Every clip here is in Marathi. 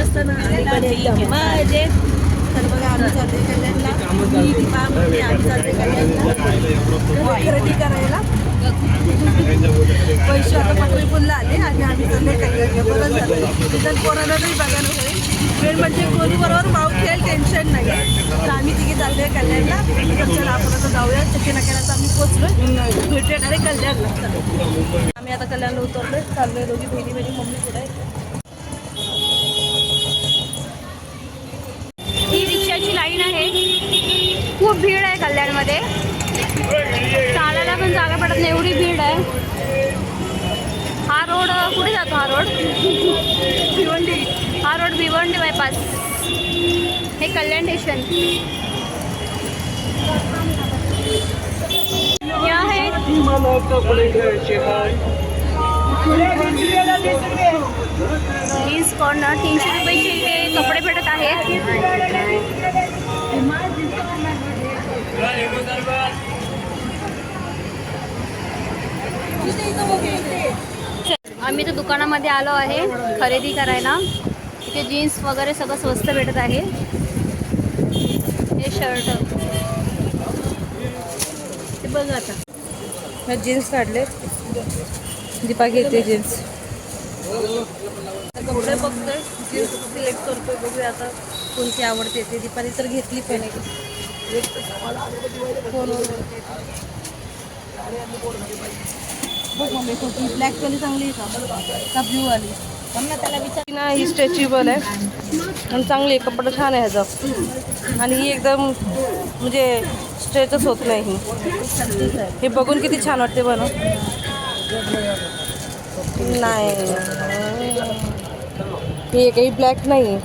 मस्त ना मजेत तर बघा आम्ही चाललोय कल्याणला. मी दीपा मम्मी आम्ही कल्याणला. खरेदी करायला. पैसे आता पटरी आले आणि आम्ही चाललोय कल्याणला बरं झालं तिथं कोणालाही बघायला होईल. मेन म्हणजे कोणी बरोबर भाऊ खेळ टेन्शन नाही तर आम्ही तिघे चाललोय कल्याणला. तर चला आपण आता जाऊया. चक्की नाक्याला आम्ही पोचलोय भेटूया डायरेक्ट कल्याणला. चला. आम्ही आता कल्याणला उतरलोय. चाललोय दोघी बहिणी बहिणी मम्मी कुठे आहे ही रिक्षाची लाईन आहे खूप भीड आहे कल्याणमध्ये चालायला पण जागा पडत नाही एवढी भीड आहे. हा रोड कुठे जातो हा रोड? भिवंडी. हा रोड भिवंडी बायपास हे कल्याण स्टेशन हे आहे. जीन्स कॉर्नर तीनशे रुपयाचे इथे कपडे भेटत आहेत. आम्ही तर दुकानामध्ये आलो आहे खरेदी करायला. इथे जीन्स वगैरे सगळं स्वस्त भेटत आहे. हे शर्ट ते बघ आता. जीन्स काढले दीपा घेते जीन्स कपडे बघतोय. जीन्स सिलेक्ट करतोय बघूया आता. कोणती आवडते ते. दीपाने तर घेतली पण. बघ मम्मी ब्लॅक वाली चांगली आहे. का का ब्ल्यू वाली त्याला विचार ना ही स्ट्रेचेबल आहे आणि चांगली आहे कपडा छान आहे ह्याचा आणि ही एकदम म्हणजे स्ट्रेचच होत नाही ही हे बघून किती छान वाटते बन नाही हे काही ब्लॅक नाही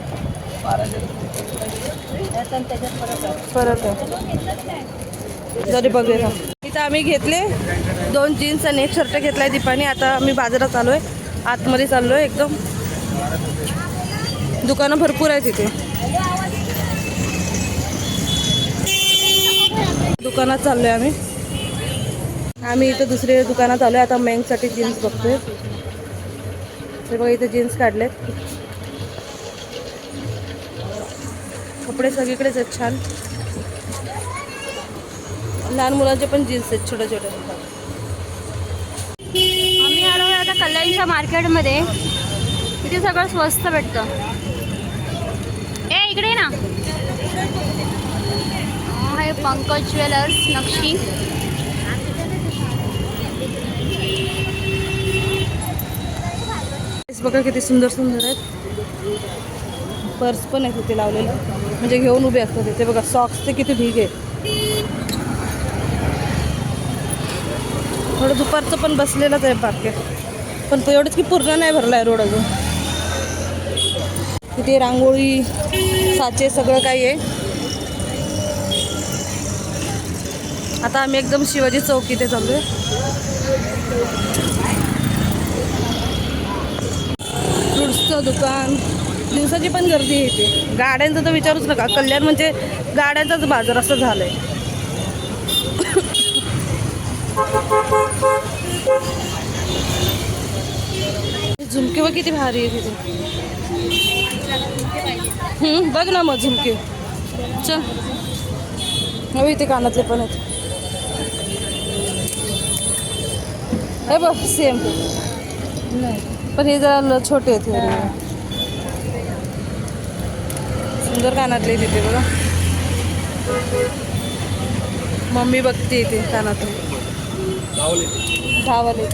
फरक आहे जरी बघूया इथं आम्ही घेतले दोन जीन्स आणि एक शर्ट घेतलाय दीपाने. आता आम्ही बाजारात चाललोय. आतमध्ये चाललोय एकदम. दुकानं भरपूर आहेत तिथे दुकानात चाललोय आम्ही. आम्ही इथं दुसऱ्या दुकानात आलोय. आता मेंगसाठी जीन्स बघतोय. ते बघा इथे जीन्स काढलेत. कपडे सगळीकडेच आहेत छान. लहान मुलांचे पण जीन्स आहेत छोटे छोटे. आम्ही आलो आता कल्याणच्या मार्केटमध्ये. इथे सगळं स्वस्त भेटतं. ए इकडे ना. हे पंकज ज्वेलर्स नक्षी. बघा किती सुंदर सुंदर आहेत. पर्स पण आहे तिथे लावलेलं. म्हणजे घेऊन उभे असतात तिथे बघा सॉक्स ते किती ढीग आहे. थोडं दुपारचं पण बसलेलंच आहे मार्केट पण तो एवढंच की पूर्ण नाही भरला आहे रोड अजून. तिथे रांगोळी साचे सगळं काही आहे. आता आम्ही एकदम शिवाजी चौक इथे चाललोय. फ्रुट्सचं दुकान. दिवसाची पण गर्दी आहे गाड्यांचा तर विचारूच नका. कल्याण म्हणजे गाड्यांचाच बाजार असं झालंय. झुमके व किती भारी आहे तिथे. बघ ना मग झुमके. चल. हो इथे कानातले पण आहेत. हे बघ सेम पण हे जरा ल- छोटे आहेत. सुंदर कानातले तिथे बघा. मम्मी बघते इथे कानातून धावाले.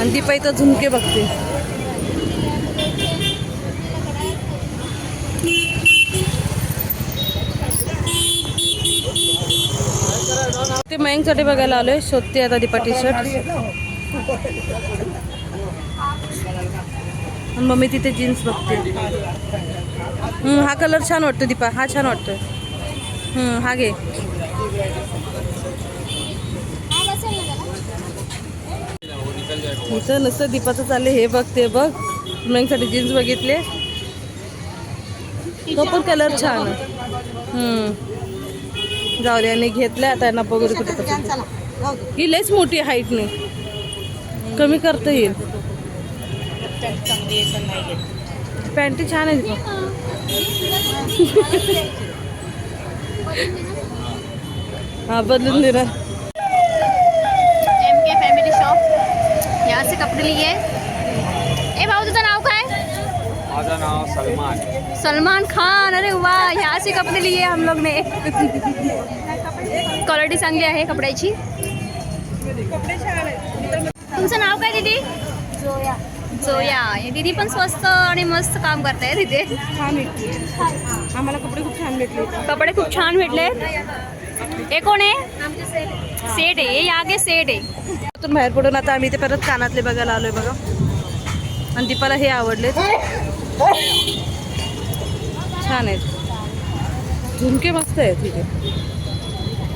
आणि दीपा इथं झुमके बघते. ते मयंकसाठी बघायला आलोय. शोधते आता दीपा टी शर्ट मम्मी तिथे जीन्स बघते. हम्म, हा कलर छान वाटतो दीपा हा छान वाटतोय. हम्म, हा घे. इथं नसतं दीपाचं चालले हे बघ ते बघ. मयंकसाठी जीन्स बघितले. तो पण कलर छान. हम्म. जाऊ दे आणि घेतलं आता यांना बघू दे कुठे ही लयच मोठी हाईट नाही कमी करता येईल. पॅन्ट पॅन्टी छान आहे तिथं. हा बदलून दे ना एम के फॅमिली शॉप यहाँ से कपडे लिए. ए भाऊ तुझं नाव काय? माझं नाव सलमान. सलमान खान. अरे वा यहाँ से कपडे लिए हम लोग ने. क्वालिटी चांगली आहे कपड्याची. कपडे छान आहेत. तुमचं नाव काय दीदी? जोया. जोया. दीदी पण स्वस्त आणि मस्त काम करताय तिथे? छान भेटली. आम्हाला कपडे खूप छान भेटले. कपडे खूप छान भेटले. हे कोण आहे? सेट आहे. आगे सेट आहे. तिथून बाहेर पडून आता आम्ही ते परत कानातले बघायला आलोय बघा. आणि दीपाला हे आवडले. छान आहेत. झुमके मस्त आहेत तिथे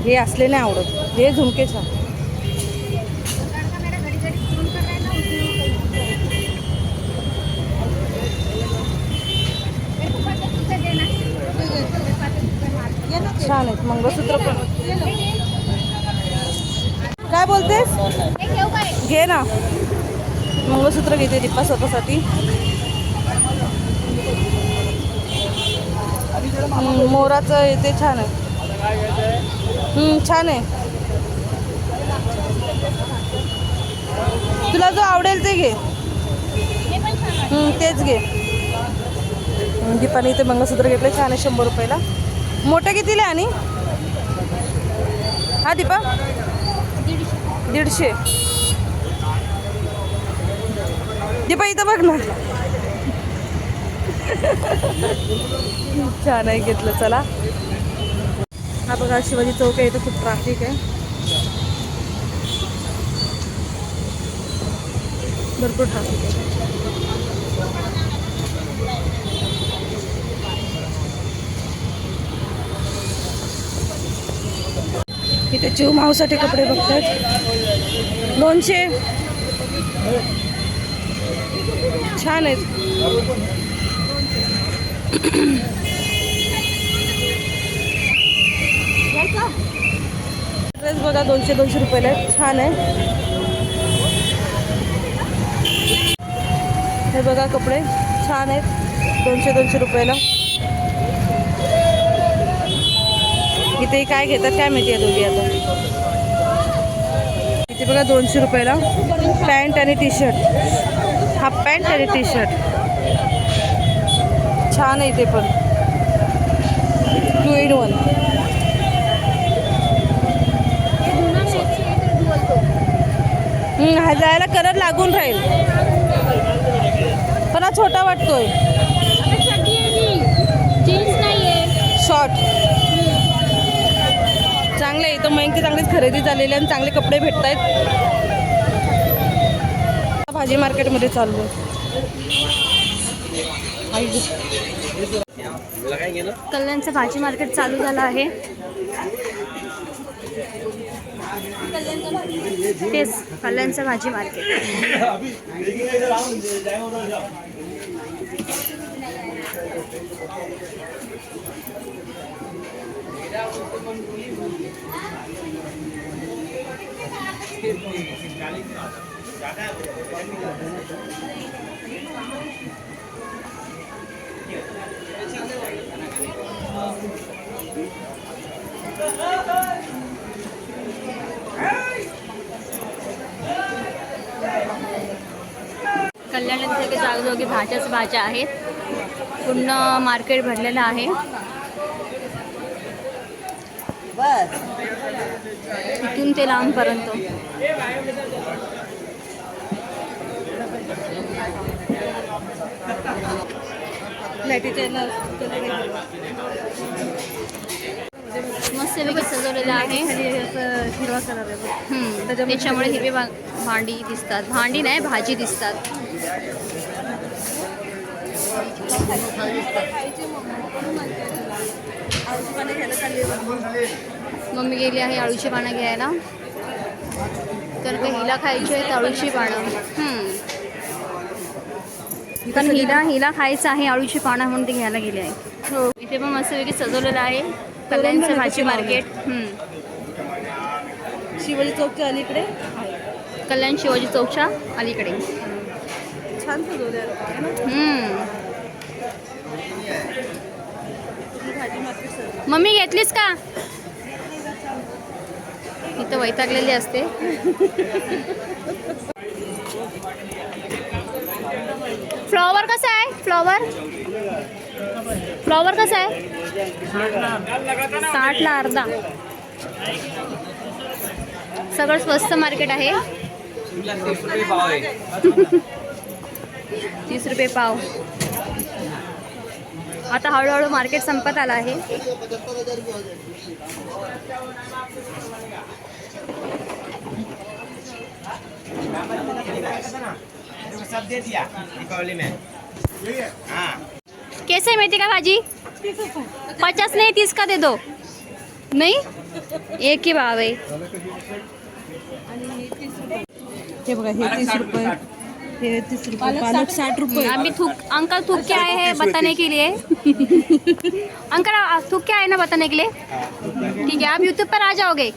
हे असले नाही आवडत. हे झुमके छान. छान आहेत मंगळसूत्र पण. काय बोलतेस? घे ना. मंगळसूत्र घेते दीपा स्वतःसाठी. हम्म, मोराचं येते छान आहे. छान आहे. तुला जो आवडेल ते घे. तेच घे. दीपाने इथे मंगळसूत्र घेतलं छान आहे शंभर रुपयाला. मोठं कितीला आणि? हा दीपा दीडशे. दीपा इथं बघ ना. छान आहे घेतलं चला. हा बघा शिवाजी चौक आहे इथं खूप ट्रॅफिक आहे. भरपूर ट्रॅफिक आहे. इथे चिव माऊसाठी कपडे बघतात. दोनशे. छान आहेत. ड्रेस बघा दोनशे दोनशे रुपयाला छान आहे. हे बघा कपडे. छान आहेत. दोनशे दोनशे रुपयाला. इथे काय घेतात काय माहिती आहे दोघी आता? इथे बघा दोनशे रुपयाला पॅन्ट आणि टी शर्ट हाफ पॅन्ट आणि टी शर्ट छान आहे इथे पण. टू एट वन हा जायला कलर लागून राहील. पण हा छोटा वाटतोय जीन्स नाही आहे शॉर्ट चांगले चांगलीच खरेदी झालेली आणि चांगले कपडे भेटत आहेत भाजी मार्केटमध्ये चाललो कल्याणचं भाजी मार्केट चालू झालं आहे. तेच कल्याणचं भाजी मार्केट. कल्याणात सगळे जागोजागी भाज्याच भाज्या आहेत. पूर्ण मार्केट भरलेलं आहे. इथून ते लांबपर्यंत. लाईटीचे मस्तपैकी सजवलेलं आहे. हिरवा कलर आहे त्याच्यामुळे हिरवी भांडी दिसतात. भांडी नाही भाजी दिसतात. आळूची पानं घ्यायला चालली. मम्मी गेली आहे अळूची पानं घ्यायला. तर हिला खायची आहेत अळूची पानं. पण हिला हिला खायचं आहे अळूची पानं म्हणून ती घ्यायला गेली आहे. हो. इथे पण मस्तपैकी सजवलेलं आहे. कल्याणचं भाजी मार्केट. हम्म. शिवाजी चौकच्या अलीकडे? कल्याण शिवाजी चौकच्या अलीकडे. छान सजवले आहे ना हम्म. पूर्ण भाजी मार्केट सजवलं मम्मी घेतलीस का? इथं वैतागलेली असते. फ्लॉवर कसा आहे? फ्लॉवर फ्लॉवर कसा आहे? साठला अर्धा. सगळं स्वस्त मार्केट आहे. तीस रुपये पाव. आता हळूहळू मार्केट संपत आलं आहे. सब दे दिया दीपावली में हाँ कैसे है मेथी का भाजी? पचास नहीं तीस का दे दो। नहीं? एक ही भाव है। हे बघा हे तीस रुपये. तीस रुपये. पालक साठ रुपये. अभी थूक अंकल थूक के आए हैं बताने के लिए. अंकल थूक के आए ना बताने के लिए? ठीक है आप यूट्यूब पर आ जाओगे.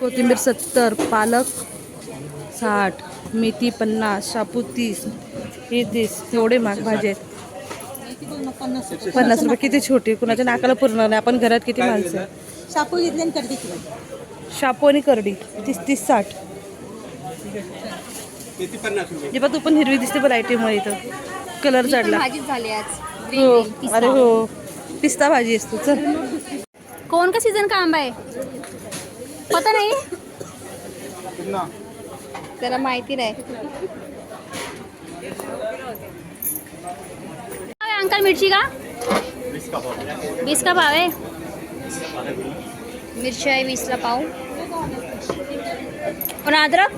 कोथिंबीर सत्तर पालक साठ मेथी पन्नास शापू तीस. हे तीस एवढे महाग भाजी आहेत. पन्नास रुपये किती छोटी कुणाच्या नाकाला पुरणार नाही. आपण घरात किती माणसं. शापू घेतले आणि किलो शापू आणि करडी. तीस तीस साठ. जे पण तू पण हिरवी दिसते बरं आयटीमुळे इथं. कलर चढला भाजीच झाली आज. हो पिस्ता. अरे हो. पिस्ता भाजी असतो चल. कौन का सीजन का आंबा आहे? पता नाही? त्याला माहिती नाही. काय आहे अंकल मिरची का? वीस का भाव आहे? मिरची आहे वीसला पाव. और अदरक?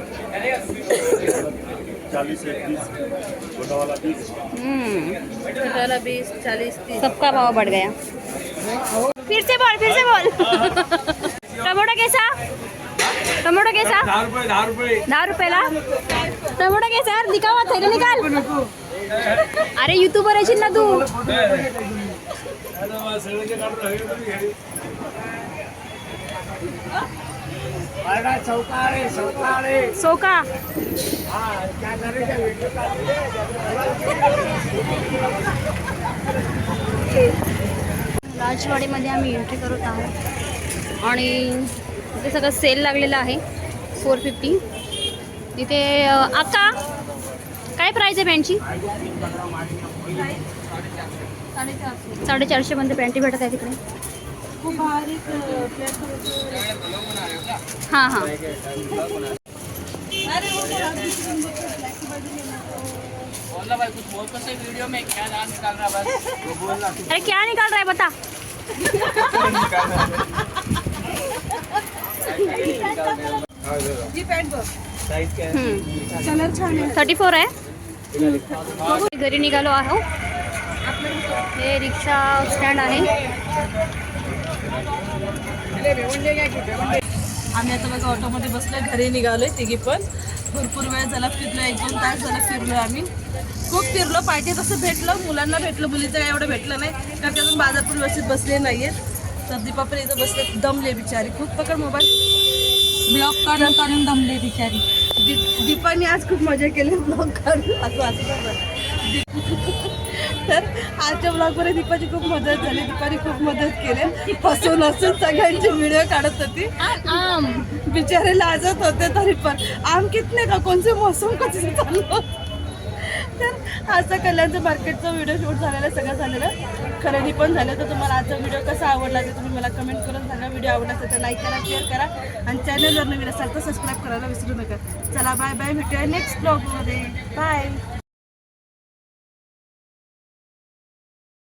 हम्म, छोटाला बीस चालीस तीस. सबका भाव बढ़ गया। फिर से बोल फिर से बोल। टमाटो कैसा? टमाटो कैसा? दहा रुपये दहा रुपये। दहा रुपयाला टमाटो कैसा? यार दिखावा थैला निकाल। अरे युट्यूबर येशील ना तू? सो का राजवाडीमध्ये आम्ही एंट्री करत आहोत. आणि इथे सगळं सेल लागलेलं आहे फोर फिफ्टी इथे अक्का काय प्राईज आहे पॅन्टची साडेचारशेपर्यंत पॅन्टी भेटत आहे तिकडे. खूप भारी हाँ हाँ। बोलना भाई कुछ बोल तो सही वीडियो में क्या निकाल रहा है बस वो बोलना अरे क्या निकाल रहा है बता। जी बघ साइज़ क्या है? कलर छान फोर आहे घरी निघालो आहो। हे रिक्षा स्टँड आहे। आम्ही आता बघा ऑटोमध्ये बसलोय घरी निघालोय तिघी पण. भरपूर वेळ झाला फिरलो एक दोन तास झाला फिरलोय आम्ही. खूप फिरलो पाहिजे तसं भेटलं मुलांना भेटलं मुलीचं काय एवढं भेटलं नाही कारण की अजून बाजार पण व्यवस्थित बसले नाहीये तर दीपा पण इथं बसले दमले बिचारी. खूप पकड मोबाईल. ब्लॉक काढून काढून दमले बिचारी. दीप- दीपाने आज खूप मजा केली ब्लॉग काढून. असं असं तर आजच्या ब्लॉगमध्ये दीपाची खूप मदत झाली. दीपाने खूप मदत केली. हसून हसून सगळ्यांची व्हिडिओ काढत होती. आम. बिचारे लाजत होते तरी पण. आम कितने का? कोणते मोसम कसे चालू होतं? तर आजचा कल्याणचं मार्केटचा व्हिडिओ शूट झालेला सगळं झालेलं. खरेदी पण झालं. तर तुम्हाला आजचा व्हिडिओ कसा आवडला ते तुम्ही मला कमेंट करून सांगा. व्हिडिओ आवडला असेल तर लाईक करा शेअर करा. आणि चॅनलवर नवीन असाल तर सबस्क्राईब करायला विसरू नका. चला बाय बाय भेटूया नेक्स्ट ब्लॉगमध्ये बाय